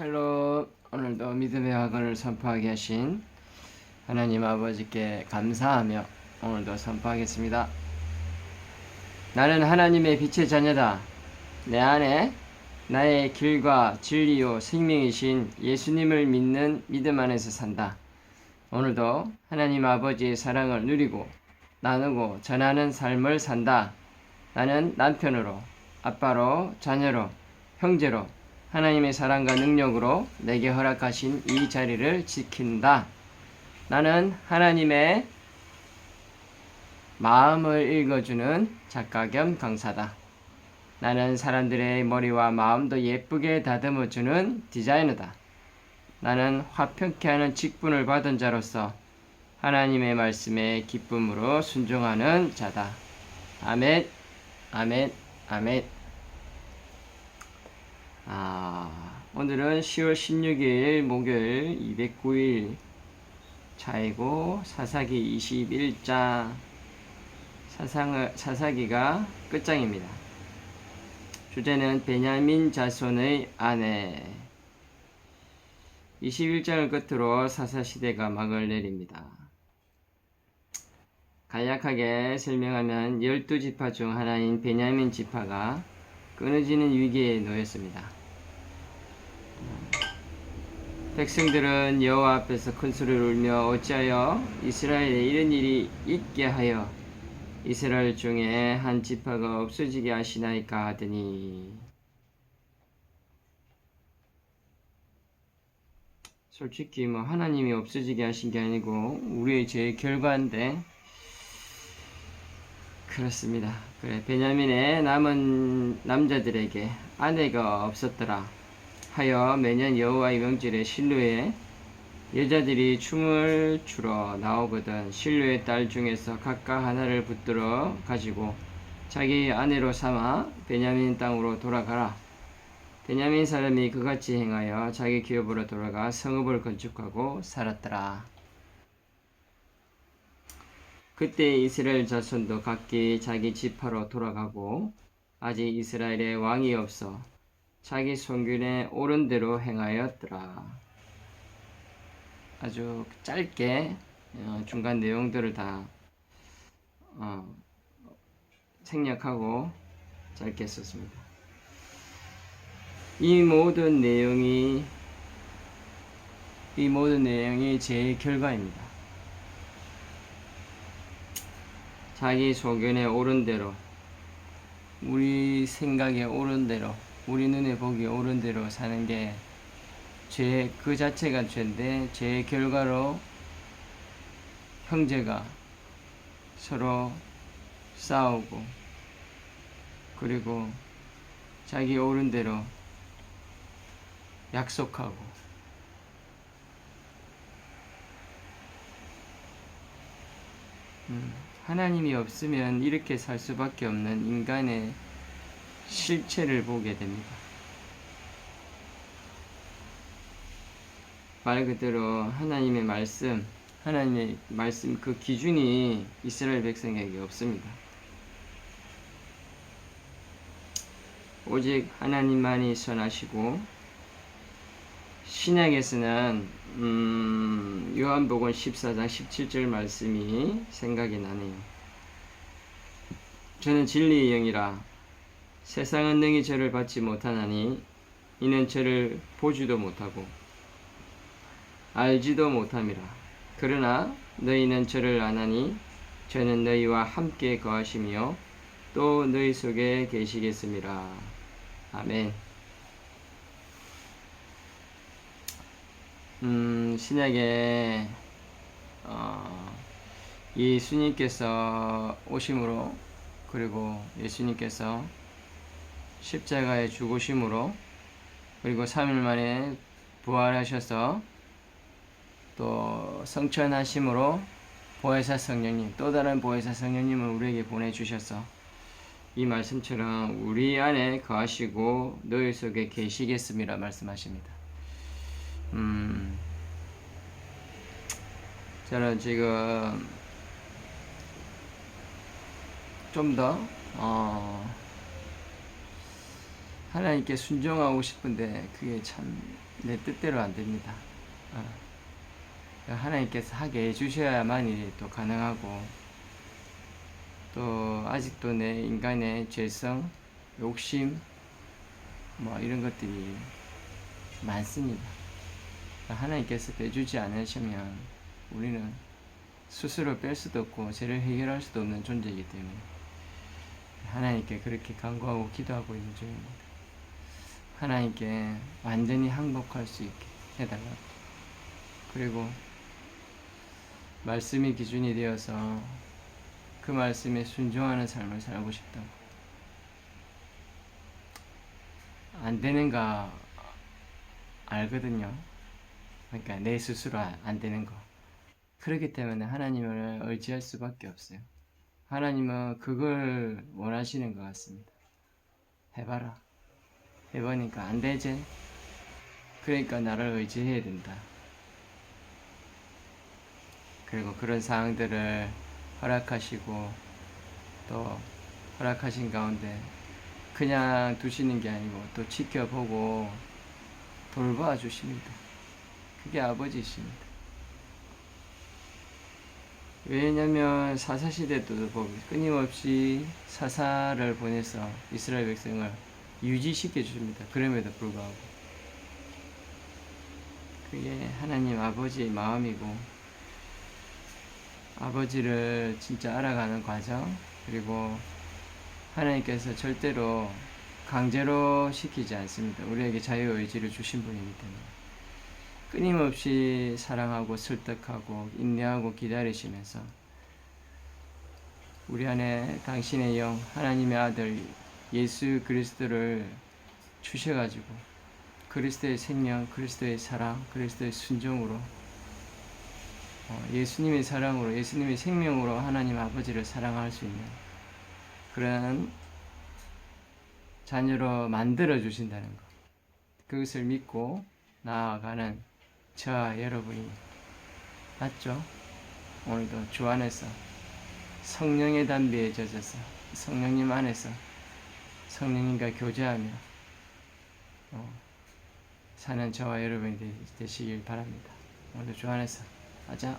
샬롬 오늘도 믿음의 학원을 선포하게 하신 하나님 아버지께 감사하며 오늘도 선포하겠습니다. 나는 하나님의 빛의 자녀다. 내 안에 나의 길과 진리요 생명이신 예수님을 믿는 믿음 안에서 산다. 오늘도 하나님 아버지의 사랑을 누리고 나누고 전하는 삶을 산다. 나는 남편으로, 아빠로, 자녀로, 형제로, 하나님의 사랑과 능력으로 내게 허락하신 이 자리를 지킨다. 나는 하나님의 마음을 읽어주는 작가 겸 강사다. 나는 사람들의 머리와 마음도 예쁘게 다듬어주는 디자이너다. 나는 화평케 하는 직분을 받은 자로서 하나님의 말씀에 기쁨으로 순종하는 자다. 아멘, 아멘, 아멘. 아, 오늘은 10월 16일 목요일 209일 차이고 사사기 21장 사상, 사사기가 끝장입니다. 주제는 베냐민 자손의 아내 21장을 끝으로 사사시대가 막을 내립니다. 간략하게 설명하면 열두 지파 중 하나인 베냐민 지파가 끊어지는 위기에 놓였습니다. 백성들은 여호와 앞에서 큰 소리를 울며 어찌하여 이스라엘에 이런 일이 있게 하여 이스라엘 중에 한 지파가 없어지게 하시나이까 하더니. 솔직히 뭐 하나님이 없어지게 하신 게 아니고 우리의 죄의 결과인데. 그렇습니다. 그래 베냐민의 남은 남자들에게 아내가 없었더라 하여 매년 여호와의 명절에 실로에 여자들이 춤을 추러 나오거든 실로의 딸 중에서 각각 하나를 붙들어 가지고 자기 아내로 삼아 베냐민 땅으로 돌아가라. 베냐민 사람이 그같이 행하여 자기 기업으로 돌아가 성읍을 건축하고 살았더라. 그때 이스라엘 자손도 각기 자기 지파로 돌아가고 아직 이스라엘에 왕이 없어 자기 손균에 옳은 대로 행하였더라. 아주 짧게 어, 중간 내용들을 다 어, 생략하고 짧게 썼습니다. 이 모든 내용이 이 모든 내용이 제 결과입니다. 자기 소견에 옳은 대로 우리 생각에 옳은 대로 우리 눈에 보기 옳은 대로 사는 게 죄 그 자체가 죄인데 죄의 결과로 형제가 서로 싸우고 그리고 자기 옳은 대로 약속하고 음, 하나님이 없으면 이렇게 살 수밖에 없는 인간의 실체를 보게 됩니다. 말 그대로 하나님의 말씀, 하나님의 말씀 그 기준이 이스라엘 백성에게 없습니다. 오직 하나님만이 선하시고 신약에서는 음, 요한복음 14장 17절 말씀이 생각이 나네요. 저는 진리의 영이라 세상은 능히 저를 받지 못하나니 이는 저를 보지도 못하고 알지도 못함이라. 그러나 너희는 저를 아나니 저는 너희와 함께 거하시며 또 너희 속에 계시겠습니다. 아멘. 음, 신약에 어, 예수님께서 오심으로 그리고 예수님께서 십자가에 죽으심으로 그리고 3일 만에 부활하셔서 또 성천하심으로 보혜사 성령님 또 다른 보혜사 성령님을 우리에게 보내주셔서 이 말씀처럼 우리 안에 거하시고 너희 속에 계시겠습니다 말씀하십니다. 음, 저는 지금 좀 더, 어, 하나님께 순종하고 싶은데 그게 참 내 뜻대로 안 됩니다. 어. 하나님께서 하게 해주셔야만이 또 가능하고 또 아직도 내 인간의 죄성, 욕심 뭐 이런 것들이 많습니다. 하나님께서 빼주지 않으시면 우리는 스스로 뺄 수도 없고 죄를 해결할 수도 없는 존재이기 때문에 하나님께 그렇게 간구하고 기도하고 있는 중입니다. 하나님께 완전히 항복할 수 있게 해달라고. 그리고 말씀이 기준이 되어서 그 말씀에 순종하는 삶을 살고 싶다고. 안 되는가 알거든요. 그러니까 내 스스로 안- 안 되는 거. 그렇기 때문에 하나님을 의지할 수밖에 없어요. 하나님은 그걸 원하시는 것 같습니다. 해봐라. 해보니까 안 되지? 그러니까 나를 의지해야 된다. 그리고 그런 상황들을 허락하시고 또 허락하신 가운데 그냥 두시는 게 아니고 또 지켜보고 돌봐 주십니다. 그게 아버지십니다. 왜냐면 사사시대 때도 끊임없이 사사를 보내서 이스라엘 백성을 유지시켜 줍니다. 그럼에도 불구하고 그게 하나님 아버지의 마음이고 아버지를 진짜 알아가는 과정 그리고 하나님께서 절대로 강제로 시키지 않습니다. 우리에게 자유의지를 주신 분이기 때문에 끊임없이 사랑하고 설득하고 인내하고 기다리시면서 우리 안에 당신의 영 하나님의 아들 예수 그리스도를 주셔가지고 그리스도의 생명, 그리스도의 사랑, 그리스도의 순종으로 어, 예수님의 사랑으로 예수님의 생명으로 하나님 아버지를 사랑할 수 있는 그런 자녀로 만들어 주신다는 것. 그것을 믿고 나아가는 저와 여러분이 맞죠? 오늘도 주 안에서 성령의 담비에 젖어서 성령님 안에서 성령님과 교제하며 어, 사는 저와 여러분이 되- 되시길 바랍니다. 오늘도 주 안에서 하자.